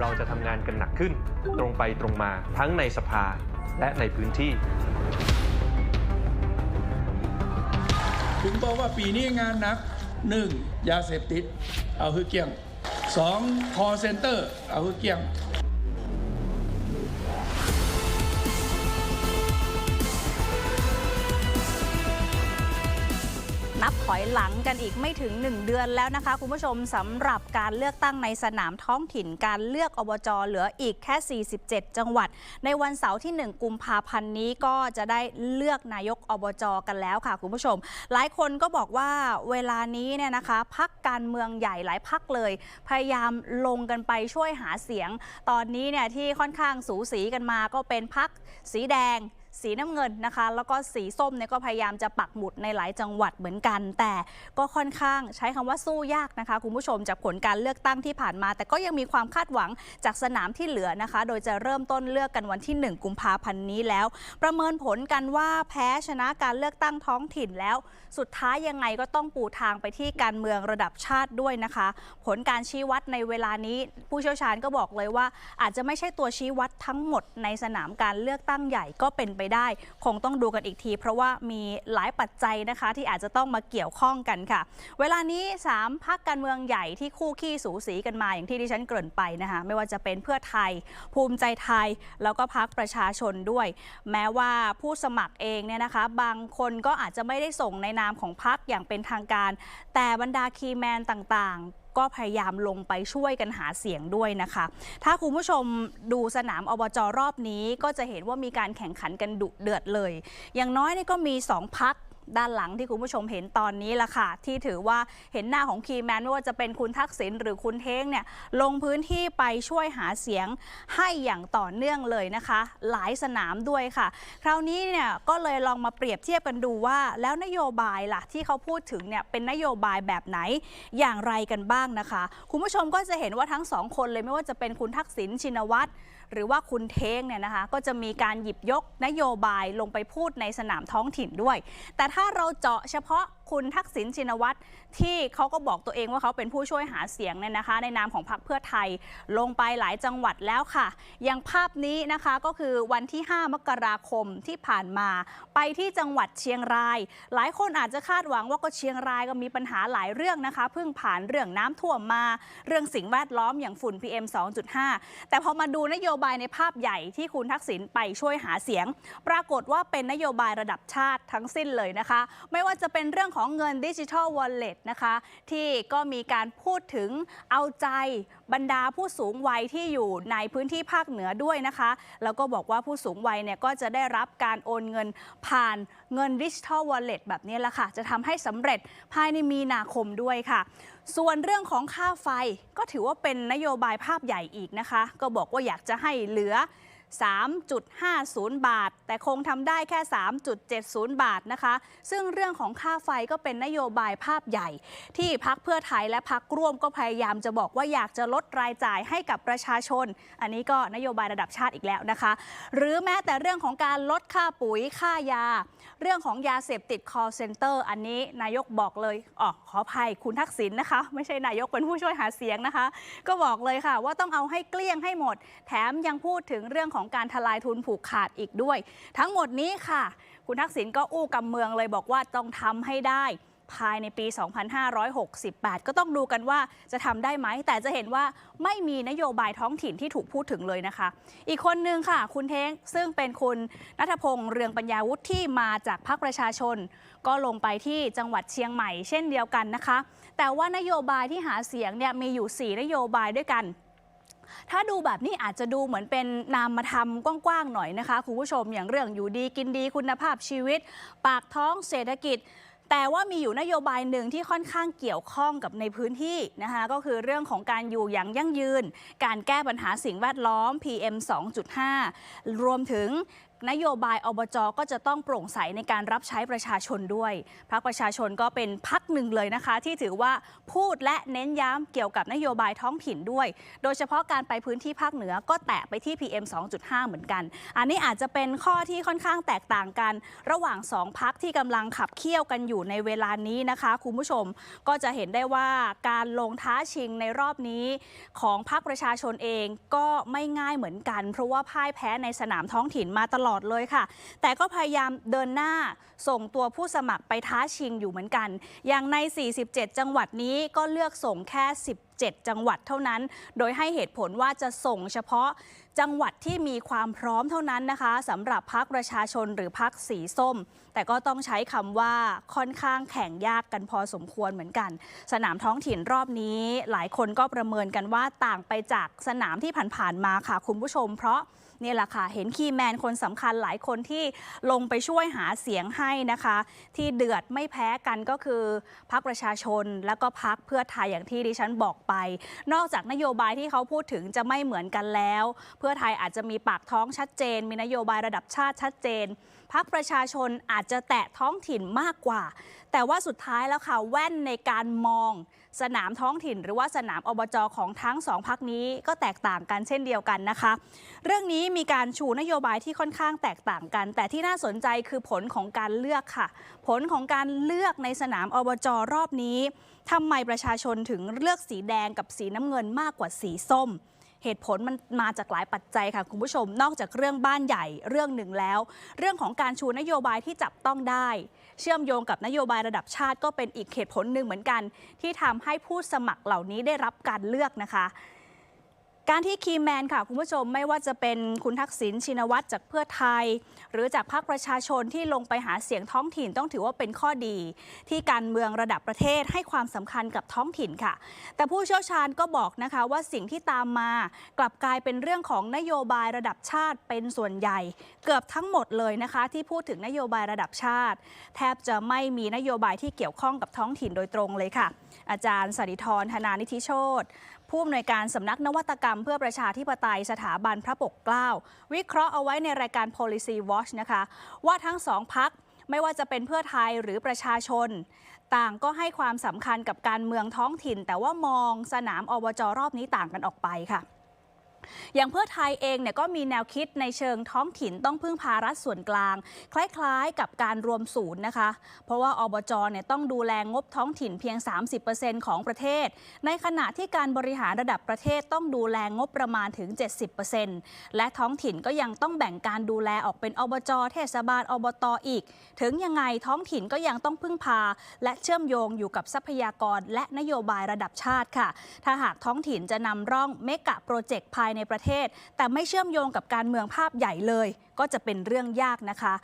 เราจะทำงานกันหนักขึ้น ตรงไปตรงมาทั้งในสภาและในพื้นที่ถึงบอกว่าปีนี้งานหนักหนึ่งยาเสพติด เอาคือเกี่ยงสองคอเซ็นเตอร์ เอาคือเกี่ยง นับถอยหลังกันอีกไม่ถึง 1 เดือนแล้วนะคะ คุณผู้ชมสำหรับการเลือกตั้งในสนามท้องถิ่นการเลือกอบจเหลืออีกแค่ 47 จังหวัด ในวันเสาร์ที่ 1 กุมภาพันธ์นี้ก็จะได้เลือกนายกอบจกันแล้วค่ะ คุณผู้ชม หลายคนก็บอกว่าเวลานี้เนี่ยนะคะพักการเมืองใหญ่หลายพักเลย พยายามลงกันไปช่วยหาเสียง ตอนนี้เนี่ยที่ค่อนข้างสูสีกันมาก็เป็นพักสีแดง สีน้ำเงินนะคะ แล้วก็สีส้มเนี่ยก็พยายามจะปักหมุดในหลายจังหวัดเหมือนกัน แต่ก็ค่อนข้างใช้คำว่าสู้ยากนะคะ คุณผู้ชมจากผลการเลือกตั้งที่ผ่านมา แต่ก็ยังมีความคาดหวังจากสนามที่เหลือนะคะ โดยจะเริ่มต้นเลือกกันวันที่ 1 กุมภาพันธ์นี้แล้ว ประเมินผลกันว่าแพ้ชนะการเลือกตั้งท้องถิ่นแล้ว สุดท้ายยังไงก็ต้องปูทางไปที่การเมืองระดับชาติด้วยนะคะ ผลการชี้วัดในเวลานี้ผู้เชี่ยวชาญก็บอกเลยว่า อาจจะไม่ใช่ตัวชี้วัดทั้งหมดในสนามการเลือกตั้งใหญ่ก็เป็นไปได้ คงต้องดูกันอีกที เพราะว่ามีหลายปัจจัยนะคะที่อาจจะต้องมาเกี่ยวข้องกันค่ะ เวลานี้ 3พักการเมืองใหญ่ที่คู่ขี้สูสีกันมาอย่างที่ดิฉันเกริ่นไปนะคะไม่ว่าจะเป็นเพื่อไทย ภูมิใจไทย แล้วก็พักประชาชนด้วย แม้ว่าผู้สมัครเองเนี่ยนะคะ บางคนก็อาจจะไม่ได้ส่งในนามของพักอย่างเป็นทางการ แต่บรรดาคีแมนต่างๆ ก็พยายามลงไปช่วยกันหาเสียงด้วยนะคะ ถ้าคุณผู้ชมดูสนามอบจรอบนี้ ก็จะเห็นว่ามีการแข่งขันกันดุเดือดเลย อย่างน้อยนี่ก็มี 2 พัก ด้านหลังที่คุณผู้ชมเห็นตอนนี้ละค่ะ ที่ถือว่าเห็นหน้าของคีแมนไม่ว่าจะเป็นคุณทักษิณหรือคุณเท้งเนี่ยลงพื้นที่ไปช่วยหาเสียงให้อย่างต่อเนื่องเลยนะคะ หลายสนามด้วยค่ะ คราวนี้เนี่ยก็เลยลองมาเปรียบเทียบกันดูว่า แล้วนโยบายล่ะที่เขาพูดถึงเนี่ยเป็นนโยบายแบบไหนอย่างไรกันบ้างนะคะ คุณผู้ชมก็จะเห็นว่าทั้งสองคนเลยไม่ว่าจะเป็นคุณทักษิณชินวัตร หรือว่าคุณเท้งเนี่ยนะคะก็จะมีการหยิบยกนโยบายลงไปพูดในสนามท้องถิ่นด้วย แต่ถ้าเราเจาะเฉพาะ คุณทักษิณชินวัตรที่เขาก็บอกตัวเองว่าเขาเป็นผู้ช่วยหาเสียงเนี่ยนะคะ ในนามของพรรคเพื่อไทยลงไปหลายจังหวัดแล้วค่ะ อย่างภาพนี้นะคะก็คือวันที่ 5 มกราคมที่ผ่านมา ไปที่จังหวัดเชียงราย หลายคนอาจจะคาดหวังว่าก็เชียงรายก็มีปัญหาหลายเรื่องนะคะ เพิ่งผ่านเรื่องน้ำท่วมมา เรื่องสิ่งแวดล้อมอย่างฝุ่น PM 2.5 แต่พอมาดูนโยบายในภาพใหญ่ที่คุณทักษิณไปช่วยหาเสียง ปรากฏว่าเป็นนโยบายระดับชาติทั้งสิ้นเลยนะคะ ไม่ว่าจะเป็นเรื่องของเงินดิจิทัลวอลเล็ตนะคะ ที่ก็มีการพูดถึงเอาใจบรรดาผู้สูงวัยที่อยู่ในพื้นที่ภาคเหนือด้วยนะคะ แล้วก็บอกว่าผู้สูงวัยเนี่ยก็จะได้รับการโอนเงินผ่านเงินดิจิทัลวอลเล็ตแบบนี้แหละค่ะ จะทำให้สำเร็จภายในมีนาคมด้วยค่ะ ส่วนเรื่องของค่าไฟก็ถือว่าเป็นนโยบายภาพใหญ่อีกนะคะ ก็บอกว่าอยากจะให้เหลือ 3.50 บาท แต่คงทำได้แค่ 3.70 บาทนะคะ ซึ่งเรื่องของค่าไฟก็เป็นนโยบายภาพใหญ่ ที่พักเพื่อไทยและพักร่วมก็พยายามจะบอกว่าอยากจะลดรายจ่ายให้กับประชาชน อันนี้ก็นโยบายระดับชาติอีกแล้วนะคะ หรือแม้แต่เรื่องของการลดค่าปุ๋ยค่ายา เรื่องของยาเสพติด call center อันนี้นายกบอกเลยอ๋อขออภัยคุณทักษิณนะคะ ไม่ใช่นายกเป็นผู้ช่วยหาเสียงนะคะ ก็บอกเลยค่ะ ว่าต้องเอาให้เกลี้ยงให้หมด แถมยังพูดถึงเรื่องของการทลายทุนผูกขาดอีกด้วย ทั้งหมดนี้ค่ะ คุณทักษิณก็อู้กำเมืองเลยบอกว่าต้องทำให้ได้ภายในปี 2568 ก็ต้องดูกันว่าจะทำได้ไหม แต่จะเห็นว่าไม่มีนโยบายท้องถิ่นที่ถูกพูดถึงเลยนะคะ อีกคนนึงค่ะ คุณเท้ง ซึ่งเป็นคุณนัทพงษ์เรืองปัญญาวุฒิที่มาจากพรรคประชาชน ก็ลงไปที่จังหวัดเชียงใหม่เช่นเดียวกันนะคะ แต่ว่านโยบายที่หาเสียงเนี่ยมีอยู่ 4 นโยบายด้วยกัน ถ้าดูแบบนี้อาจจะดูเหมือนเป็นนามธรรมกว้างๆหน่อยนะคะคุณผู้ชมอย่างเรื่องอยู่ดีกินดีคุณภาพชีวิต ปากท้องเศรษฐกิจ แต่ว่ามีอยู่นโยบายหนึ่งที่ค่อนข้างเกี่ยวข้องกับในพื้นที่นะคะก็คือเรื่องของการอยู่อย่างยั่งยืน การแก้ปัญหาสิ่งแวดล้อม PM 2.5 รวมถึง นโยบายอบจก็จะต้องโปร่งใสในการรับใช้ประชาชนด้วยพักประชาชนก็เป็นพักหนึ่งเลยนะคะ ที่ถือว่าพูดและเน้นย้ำเกี่ยวกับนโยบายท้องถิ่นด้วย โดยเฉพาะการไปพื้นที่ภาคเหนือก็แตะไปที่ PM 2.5 เหมือนกัน อันนี้อาจจะเป็นข้อที่ค่อนข้างแตกต่างกัน ระหว่างสองพักที่กำลังขับเคี่ยวกันอยู่ในเวลานี้นะคะคุณผู้ชมก็จะเห็นได้ว่าการลงท้าชิงในรอบนี้ ของพรรคประชาชนเองก็ไม่ง่ายเหมือนกัน เพราะว่าพ่ายแพ้ในสนามท้องถิ่นมาตลอดเลยค่ะ แต่ก็พยายามเดินหน้าส่งตัวผู้สมัครไปท้าชิงอยู่เหมือนกัน อย่างใน 47 จังหวัดนี้ก็เลือกส่งแค่ 17 จังหวัดเท่านั้น โดยให้เหตุผลว่าจะส่งเฉพาะจังหวัดที่มีความพร้อมเท่านั้นนะคะสำหรับพรรคประชาชนหรือพรรคสีส้ม แต่ก็ต้องใช้คำว่าค่อนข้างแข่งยากกันพอสมควรเหมือนกัน สนามท้องถิ่นรอบนี้ หลายคนก็ประเมินกันว่าต่างไปจากสนามที่ผ่านๆมาค่ะคุณผู้ชม เพราะนี่แหละค่ะ เห็นคีย์แมนคนสำคัญหลายคนที่ลงไปช่วยหาเสียงให้นะคะ ที่เดือดไม่แพ้กันก็คือพักประชาชนแล้วก็พักเพื่อไทยอย่างที่ดิฉันบอกไป นอกจากนโยบายที่เขาพูดถึงจะไม่เหมือนกันแล้ว เพื่อไทยอาจจะมีปากท้องชัดเจน มีนโยบายระดับชาติชัดเจนพักประชาชนอาจจะแตะท้องถิ่นมากกว่า แต่ว่าสุดท้ายแล้วค่ะแว่นในการมองสนามท้องถิ่น หรือว่าสนามอบจของทั้งสองพักนี้ก็แตกต่างกันเช่นเดียวกันนะคะ เรื่องนี้มีการชูนโยบายที่ค่อนข้างแตกต่างกัน แต่ที่น่าสนใจคือผลของการเลือกค่ะ ผลของการเลือกในสนามอบจรอบนี้ทำไมประชาชนถึงเลือกสีแดงกับสีน้ำเงินมากกว่าสีส้ม เหตุผลมันมาจากหลายปัจจัยค่ะคุณผู้ชม นอกจากเรื่องบ้านใหญ่เรื่องหนึ่งแล้ว เรื่องของการชูนโยบายที่จับต้องได้ เชื่อมโยงกับนโยบายระดับชาติก็เป็นอีกเหตุผลหนึ่งเหมือนกัน ที่ทำให้ผู้สมัครเหล่านี้ได้รับการเลือกนะคะ การที่คีแมนค่ะ คุณผู้ชมไม่ว่าจะเป็นคุณทักษิณชินวัตรจากเพื่อไทย หรือจากพรรคประชาชนที่ลงไปหาเสียงท้องถิ่นต้องถือว่าเป็นข้อดี ที่การเมืองระดับประเทศให้ความสำคัญกับท้องถิ่นค่ะ แต่ผู้เชี่ยวชาญก็บอกนะคะว่าสิ่งที่ตามมา กลับกลายเป็นเรื่องของนโยบายระดับชาติเป็นส่วนใหญ่ เกือบทั้งหมดเลยนะคะ ที่พูดถึงนโยบายระดับชาติ แทบจะไม่มีนโยบายที่เกี่ยวข้องกับท้องถิ่นโดยตรงเลยค่ะ อาจารย์สริธรธนานิธิโชต ผู้อำนวยการสำนักนวัตกรรมเพื่อประชาธิปไตยสถาบันพระปกเกล้า วิเคราะห์เอาไว้ในรายการ Policy Watch นะคะ ว่าทั้งสองพักไม่ว่าจะเป็นเพื่อไทยหรือประชาชน ต่างก็ให้ความสำคัญกับการเมืองท้องถิ่น แต่ว่ามองสนามอบจรอบนี้ต่างกันออกไปค่ะ อย่างเพื่อไทยเองเนี่ยก็มีแนวคิดในเชิงท้องถิ่นต้องพึ่งพารัฐส่วนกลาง คล้ายๆ กับการรวมศูนย์นะคะ เพราะว่าอบจเนี่ยต้องดูแลงบท้องถิ่นเพียง 30%ของประเทศ ในขณะที่การบริหารระดับประเทศต้องดูแลงบประมาณถึง 70%และท้องถิ่นก็ยังต้องแบ่งการดูแลออกเป็นอบจเทศบาลอบตอีก ถึงยังไงท้องถิ่นก็ยังต้องพึ่งพา และเชื่อมโยงอยู่กับทรัพยากร และนโยบายระดับชาติค่ะ ถ้าหากท้องถิ่นจะนำร่องเมกะโปรเจกต์ภายในประเทศ แต่ไม่เชื่อมโยงกับการเมืองภาพใหญ่เลย ก็จะเป็นเรื่องยากนะคะ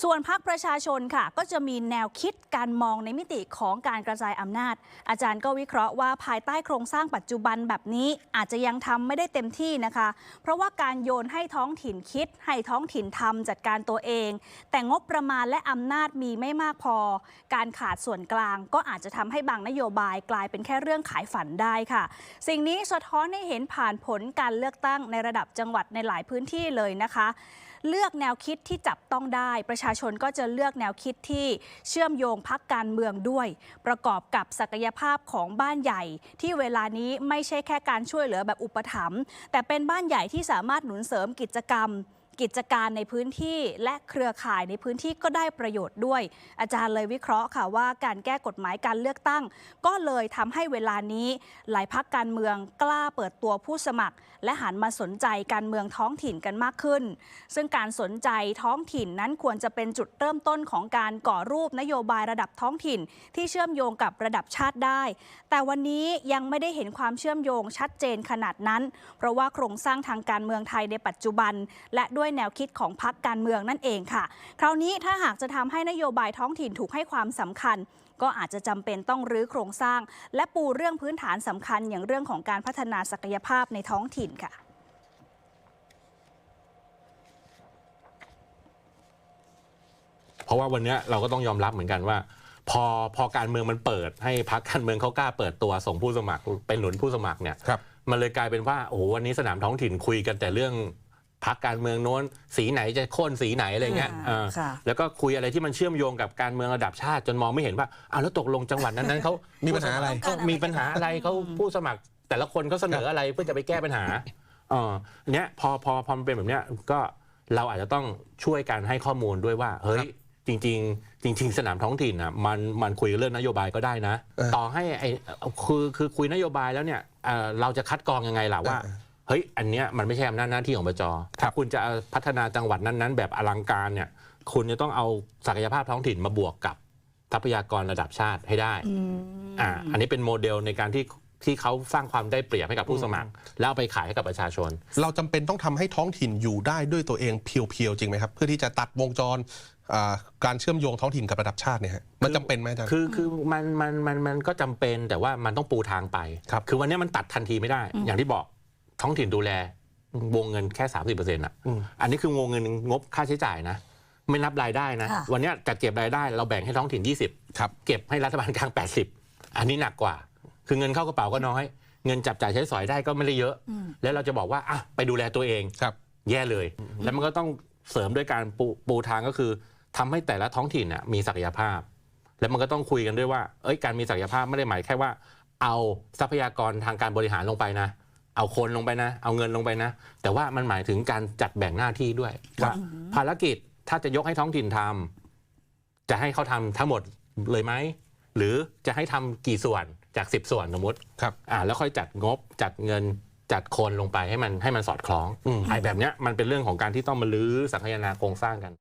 ส่วนพรรคประชาชนค่ะ ก็จะมีแนวคิดการมองในมิติของการกระจายอำนาจ อาจารย์ก็วิเคราะห์ว่าภายใต้โครงสร้างปัจจุบันแบบนี้อาจจะยังทำไม่ได้เต็มที่นะคะ เพราะว่าการโยนให้ท้องถิ่นคิด ให้ท้องถิ่นทำจัดการตัวเอง แต่งบประมาณและอำนาจมีไม่มากพอ การขาดส่วนกลาง ก็อาจจะทำให้บางนโยบายกลายเป็นแค่เรื่องขายฝันได้ค่ะ สิ่งนี้สะท้อนให้เห็นผ่านผลการเลือกตั้งในระดับจังหวัดในหลายพื้นที่เลยนะคะ เลือกแนวคิดที่จับต้องได้ ประชาชนก็จะเลือกแนวคิดที่เชื่อมโยงพักการเมืองด้วย ประกอบกับศักยภาพของบ้านใหญ่ ที่เวลานี้ไม่ใช่แค่การช่วยเหลือแบบอุปถัมภ์แต่เป็นบ้านใหญ่ที่สามารถหนุนเสริมกิจกรรม กิจการในพื้นที่และเครือข่ายในพื้นที่ก็ได้ประโยชน์ด้วย อาจารย์เลยวิเคราะห์ค่ะว่าการแก้กฎหมายการเลือกตั้ง ก็เลยทำให้เวลานี้ หลายพักการเมืองกล้าเปิดตัวผู้สมัคร และหันมาสนใจการเมืองท้องถิ่นกันมากขึ้น ซึ่งการสนใจท้องถิ่นนั้นควรจะเป็นจุดเริ่มต้นของการก่อรูปนโยบายระดับท้องถิ่น ที่เชื่อมโยงกับระดับชาติได้ แต่วันนี้ยังไม่ได้เห็นความเชื่อมโยงชัดเจนขนาดนั้น เพราะว่าโครงสร้างทางการเมืองไทยในปัจจุบัน และด้วยแนวคิดของพรรคการเมืองนั่นเองค่ะ คราวนี้ถ้าหากจะทำให้นโยบายท้องถิ่นถูกให้ความสำคัญ ก็อาจจะจำเป็นต้องรื้อโครงสร้าง และปูเรื่องพื้นฐานสำคัญอย่างเรื่องของการพัฒนาศักยภาพในท้องถิ่นค่ะเพราะว่าวันเนี้ยเราก็ต้องยอมรับเหมือนกันว่า พอพอการเมืองมันเปิด ให้พักการเมืองเขากล้าเปิดตัวส่งผู้สมัครเป็นหนุนผู้สมัครเนี่ยครับมันเลยกลายเป็นว่าโอ้โหวันนี้สนามท้องถิ่นคุยกันแต่เรื่อง พักการเมืองโน้น สีไหนจะโค่นสีไหนอะไรเงี้ยอ่าเออค่ะ แล้วก็คุยอะไรที่มันเชื่อมโยงกับการเมืองระดับชาติจนมองไม่เห็นว่าอ้าวแล้วตกลงจังหวัดนั้นๆเขามีปัญหาอะไร เขามีปัญหาอะไรเขาผู้สมัคร แต่ละคนเขาเสนออะไรเพื่อจะไปแก้ปัญหาเออเนี้ยพอพอพอมันเป็นแบบเนี้ยก็เราอาจจะต้องช่วยกันให้ข้อมูลด้วยว่า เฮ้ยจริง ๆ จริง ๆ สนามท้องถิ่นอะมันมันคุยเรื่องนโยบายก็ได้นะ เออต่อให้ไอคือคือคุยนโยบายแล้วเนี่ยเอ่อเราจะคัดกรองยังไงล่ะว่า เออ เฮ้ยอันเนี้ยมันไม่ใช่อำนาจหน้าที่ของบจถ้าคุณจะเอาพัฒนาจังหวัดนั้นๆ แบบอลังการเนี่ยคุณจะต้องเอาศักยภาพท้องถิ่นมาบวกกับทรัพยากรระดับชาติให้ได้อ่าอันนี้เป็นโมเดลในการที่ที่เขาสร้างความได้เปรียบให้กับผู้สมัคร แล้วเอาไปขายให้กับประชาชน เราจำเป็นต้องทำให้ท้องถิ่นอยู่ได้ด้วยตัวเองเพียวๆจริงไหมครับ เพื่อที่จะตัดวงจรอ่าการเชื่อมโยงท้องถิ่นกับระดับชาติเนี่ยฮะมันจำเป็นไหมอาจารย์ คือคือมันมันมันมันก็จำเป็นแต่ว่ามันต้องปูทางไป ครับอวันนี้มันตัดทันทีไม่ได้ อย่างที่บอก ท้องถิ่นดูแลวงเงินแค่สามสิบเปอร์เซ็นต์อะอืมอันนี้คือวงเงินงบค่าใช้จ่ายนะ ไม่นับรายได้นะค่ะวันนี้จัดเก็บรายได้เราแบ่งให้ท้องถิ่น 20ครับเก็บให้รัฐบาลกลาง 80 อันนี้หนักกว่า คือเงินเข้ากระเป๋าก็น้อย เงินจับจ่ายใช้สอยได้ก็ไม่ได้เยอะ แล้วเราจะบอกว่าอะไปดูแลตัวเองครับ แย่เลย แล้วมันก็ต้องเสริมด้วยการปูปูทางก็คือทำให้แต่ละท้องถิ่นน่ะมีศักยภาพ แล้วมันก็ต้องคุยกันด้วยว่า เอ้ยการมีศักยภาพไม่ได้หมายแค่ว่า เอาทรัพยากรทางการบริหารลงไปนะ เอาคนลงไปนะ เอาเงินลงไปนะ แต่ว่ามันหมายถึงการจัดแบ่งหน้าที่ด้วยครับว่าภารกิจถ้าจะยกให้ท้องถิ่นทำจะให้เขาทำทั้งหมดเลยไหมหรือจะให้ทำกี่ส่วนจาก 10 ส่วนสมมติครับอ่าแล้วค่อยจัดงบจัดเงินจัดคนลงไปให้มันให้มันสอดคล้องอืมไอ้แบบเนี้ยมันเป็นเรื่องของการที่ต้องมาลื้อสังคายนาโครงสร้างกัน